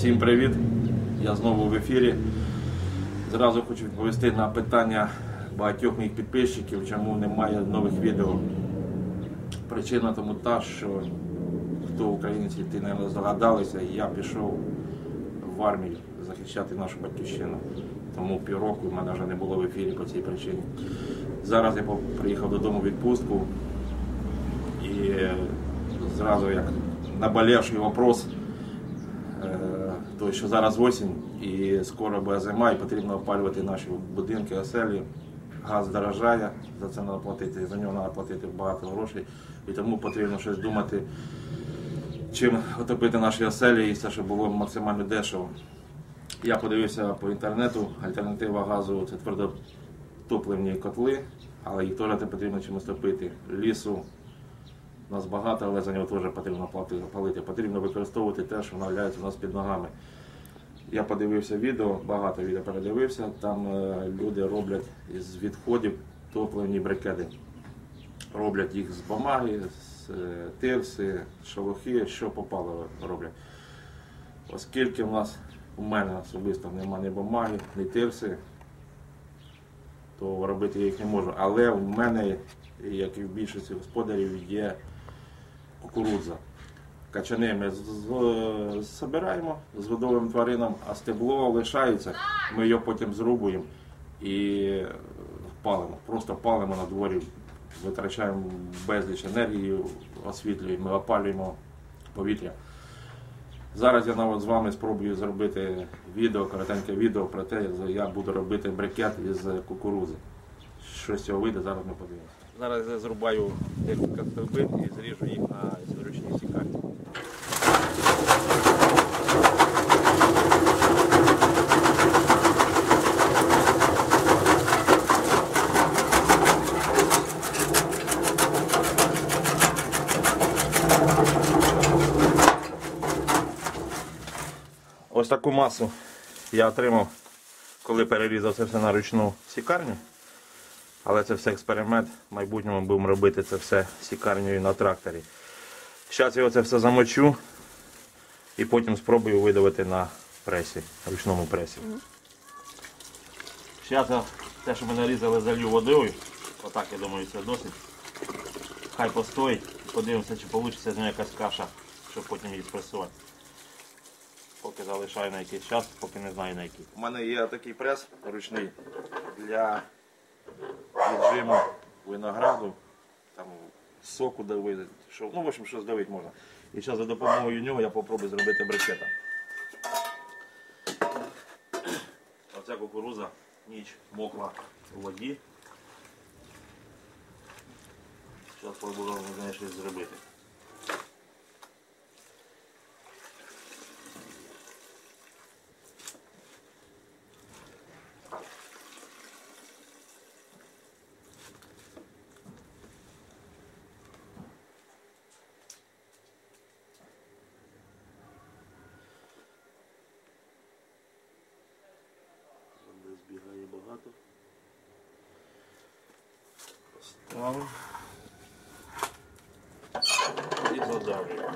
Всім привіт! Я знову в ефірі. Зразу хочу відповісти на питання багатьох моїх підписчиків, чому немає нових відео. Причина тому та, що хто українці ті не здогадалися, я пішов в армію захищати нашу батьківщину. Тому півроку в мене вже не було в ефірі по цій причині. Зараз я приїхав додому в відпустку і зразу як наболівший вопрос, то що зараз осінь і скоро буде зима, і потрібно опалювати наші будинки, оселі. Газ дорожає, за це треба платити, за нього треба платити багато грошей. І тому потрібно щось думати, чим отопити наші оселі і все, щоб було максимально дешево. Я подивився по інтернету, альтернатива газу це твердотопливні котли, але їх теж потрібно чимось топити. Лісу у нас багато, але за нього теж потрібно палити. Потрібно використовувати те, що валяється у нас під ногами. Я подивився відео, багато відео передивився. Там е, люди роблять із відходів топливні брикети. Роблять їх з бумаги, з е, тирси, шелухи, що попало роблять. Оскільки в нас у мене особисто немає ні бумаги, ні тирси, то робити їх не можу. Але в мене, як і в більшості господарів, є кукурудза. Качани ми збираємо з видовим тваринам, а стебло лишається, ми його потім зрубуємо і палимо. Просто палимо на дворі, витрачаємо безліч енергії, освітлюємо, опалюємо повітря. Зараз я навіть з вами спробую зробити відео, коротеньке відео про те, як я буду робити брикет із кукурузи. Що з цього вийде, зараз ми подивимося. Зараз я зрубаю декілька стовбин і зріжу їх на зручній сікарці. Ось таку масу я отримав, коли перерізав це все на ручну сікарню. Але це все експеримент. В майбутньому будемо робити це все сікарнею на тракторі. Зараз я це все замочу і потім спробую видавити на пресі, ручному пресі. Зараз я те, що ми нарізали, залью водою. Отак, я думаю, це досить. Хай постоїть. Подивимося, чи вийде з нього якась каша, щоб потім її спресувати. Поки залишаю на якийсь час, поки не знаю на який. У мене є такий прес ручний для віджиму винограду, там соку давити, що, ну, в общем, щось давити можна. І зараз за допомогою нього я попробую зробити брикета. Оця кукуруза ніч мокла у воді. Зараз спробую з щось зробити. Води збігає багато. Ставимо. І задавлюємо.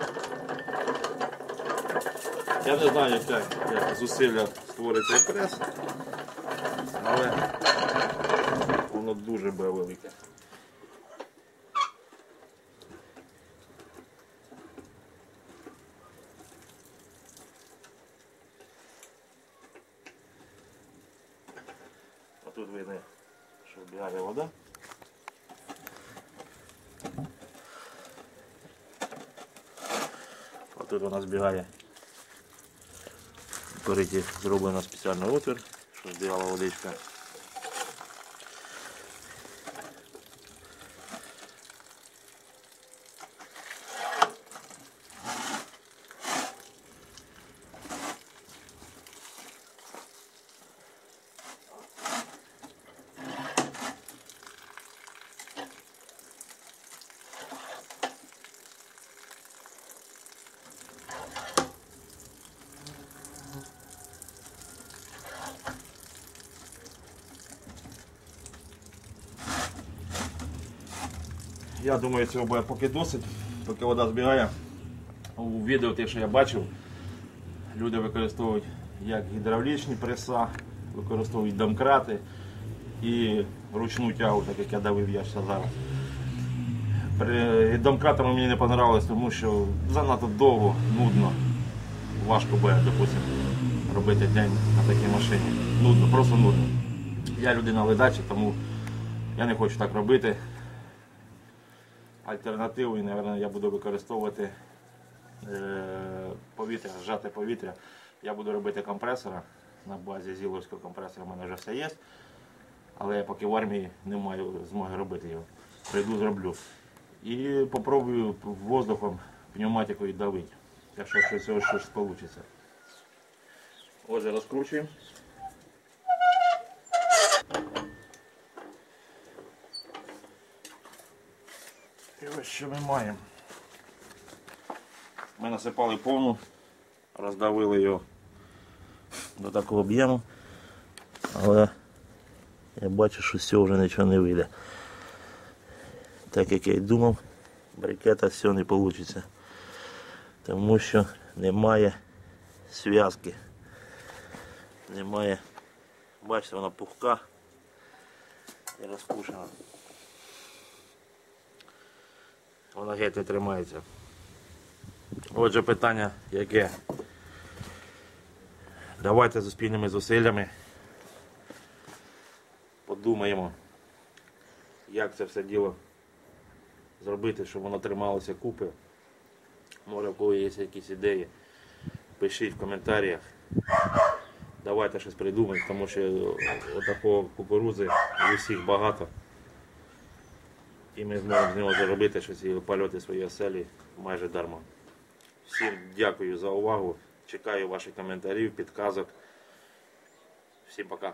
Я не знаю, яке як зусилля створить цей прес, але воно дуже велике. Тут видно, що вбігає вода. А тут вона збігає. Впереді зроблено спеціальний отвір, що збігала водичка. Я думаю, цього буде поки досить, поки вода збігає. У відео те, що я бачив, люди використовують як гідравлічні преса, використовують домкрати і ручну тягу, так як я давив я ще зараз. При домкратами мені не понравилось, тому що занадто довго, нудно, важко буде, допустим, робити день на такій машині. Нудно, просто нудно. Я людина ледача, тому я не хочу так робити. Альтернативою, мабуть, я буду використовувати е, повітря, зжате повітря. Я буду робити компресора на базі зіловського компресора, у мене вже все є. Але я поки в армії не маю змоги робити його. Прийду, зроблю. І попробую воздухом, пневматикою давити. Якщо щось щось вийде. Отже, розкручуємо. І ось що ми маємо. Ми насипали повну, роздавили його до такого об'єму, але я бачу, що з цього вже нічого не вийде. Так як я й думав, брикета з не вийде. Тому що немає зв'язки. Немає, бачите, вона пухка і розпушена. Вона геть не тримається. Отже, питання яке? Давайте з спільними зусиллями подумаємо, як це все діло зробити, щоб воно трималося купи. Може, у кого є якісь ідеї, пишіть в коментарях. Давайте щось придумаємо, тому що отакого кукурузи у всіх багато. І ми зможемо з нього заробити щось і опалювати свої оселі майже дарма. Всім дякую за увагу. Чекаю ваших коментарів, підказок. Всім пока.